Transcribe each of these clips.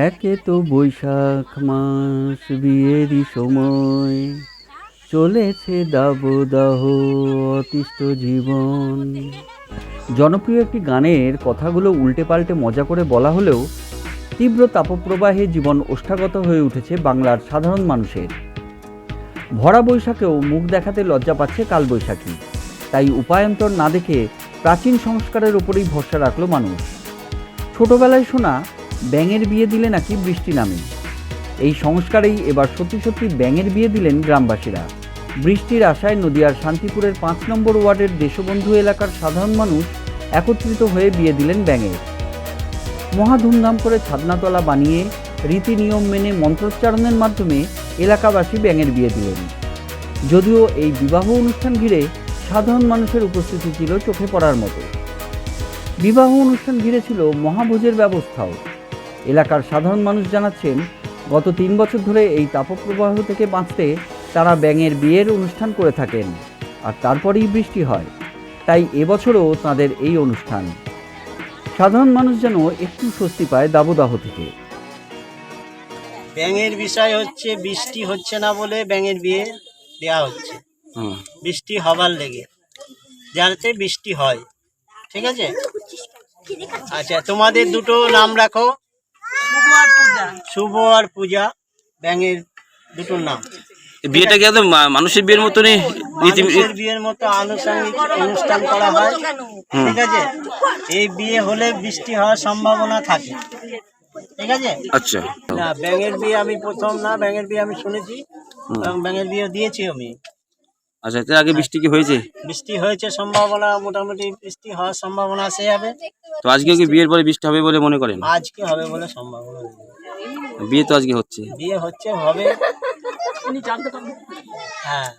একে তো বৈশাখ মাস, বিয়েরই সময়। চলেছে দাবদাহ অতিষ্ঠ জীবন। জনপ্রিয় একটি গানের কথাগুলো উল্টে পাল্টে মজা করে বলা হলেও তীব্র তাপপ্রবাহে জীবন ওষ্ঠাগত হয়ে উঠেছে বাংলার সাধারণ মানুষের। ভরা বৈশাখেও মুখ দেখাতে লজ্জা পাচ্ছে কালবৈশাখী। তাই উপায়ন্তর না দেখে প্রাচীন সংস্কারের ওপরেই ভরসা রাখল মানুষ। ছোটবেলায় শোনা ব্যাঙের বিয়ে দিলে নাকি বৃষ্টি নামে। এই সংস্কারেই এবার সত্যি সত্যি ব্যাঙের বিয়ে দিলেন গ্রামবাসীরা। বৃষ্টির আশায় নদিয়ার শান্তিপুরের পাঁচ নম্বর ওয়ার্ডের দেশবন্ধু এলাকার সাধারণ মানুষ একত্রিত হয়ে বিয়ে দিলেন ব্যাঙের। মহা ধুমধাম করে ছাদনাতলা বানিয়ে রীতি নিয়ম মেনে মন্ত্রোচ্চারণের মাধ্যমে এলাকাবাসী ব্যাঙের বিয়ে দিলেন। যদিও এই বিবাহ অনুষ্ঠান ঘিরে সাধারণ মানুষের উপস্থিতি ছিল চোখে পড়ার মতো। বিবাহ অনুষ্ঠান ঘিরে ছিল মহাভোজের ব্যবস্থাও। এলাকার সাধারণ মানুষ জানাচ্ছেন গত তিন বছর ধরে এই তাপপ্রবাহ থেকে বাঁচতে তারা ব্যাঙের বিয়ের অনুষ্ঠান করে থাকেন আর তারপরেই বৃষ্টি হয়। তাই এবছরও তাদের এই অনুষ্ঠান। সাধারণ মানুষ যেন একটু স্বস্তি পায় দাবদাহ থেকে। ব্যাঙের বিষয় হচ্ছে বৃষ্টি হচ্ছে না বলে ব্যাঙের বিয়ে দেওয়া হচ্ছে। হুম। বৃষ্টি হবার লেগে। যাতে বৃষ্টি হয়। ঠিক আছে? আচ্ছা তোমাদের দুটো নাম রাখো। শুভ আর পূজা ব্যাঙের দুটো নাম। বিয়েটা কি একদম মানুষের বিয়ের মতনই বিয়ের মতো আনুষঙ্গিক অনুষ্ঠান করা হয়। ঠিক আছে? এই বিয়ে হলে বৃষ্টি হওয়ার সম্ভাবনা থাকে। ঠিক আছে? আচ্ছা। না ব্যাঙের বিয়ে আমি প্রথম না ব্যাঙের বিয়ে আমি শুনেছি। এবং ব্যাঙের বিয়ে দিয়েছি আমি। আচ্ছা আগে বৃষ্টি কি হয়েছে? বৃষ্টি হয়েছে সম্ভাবনা মোটামুটি বৃষ্টি হওয়ার সম্ভাবনা আছে যাবে তো আজকে কি বিয়ের পরে বৃষ্টি হবে বলে মনে করেন? আজকে হবে বলে সম্ভাবনা। বিয়ে তো আজকে হচ্ছে। বিয়ে হচ্ছে হবে। হ্যাঁ।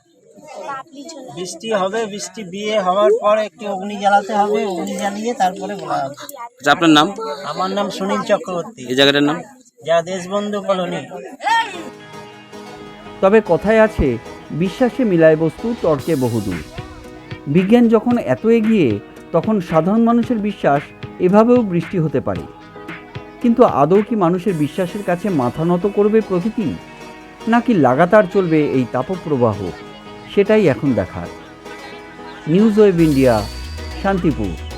বৃষ্টি হবে বৃষ্টি বিয়ে হওয়ার পর একটি অগ্নি জ্বালাতে হবে অগ্নি জ্বালিয়ে তারপরে বলা হবে। আচ্ছা আপনার নাম? আমার নাম সুনীল চক্রবর্তী। এই জায়গাটার নাম? যা দেশবন্ধু কলোনি। তবে কথায় আছে বিশ্বাসে মিলায় বস্তু তর্কে বহুদূর। বিজ্ঞান যখন এত এগিয়ে তখন সাধারণ মানুষের বিশ্বাস এভাবেও বৃষ্টি হতে পারে। কিন্তু আদৌ কি মানুষের বিশ্বাসের কাছে মাথা নত করবে প্রকৃতি? নাকি লাগাতার চলবে এই তাপপ্রবাহ? সেটাই এখন দেখার। News web India, Shantipur.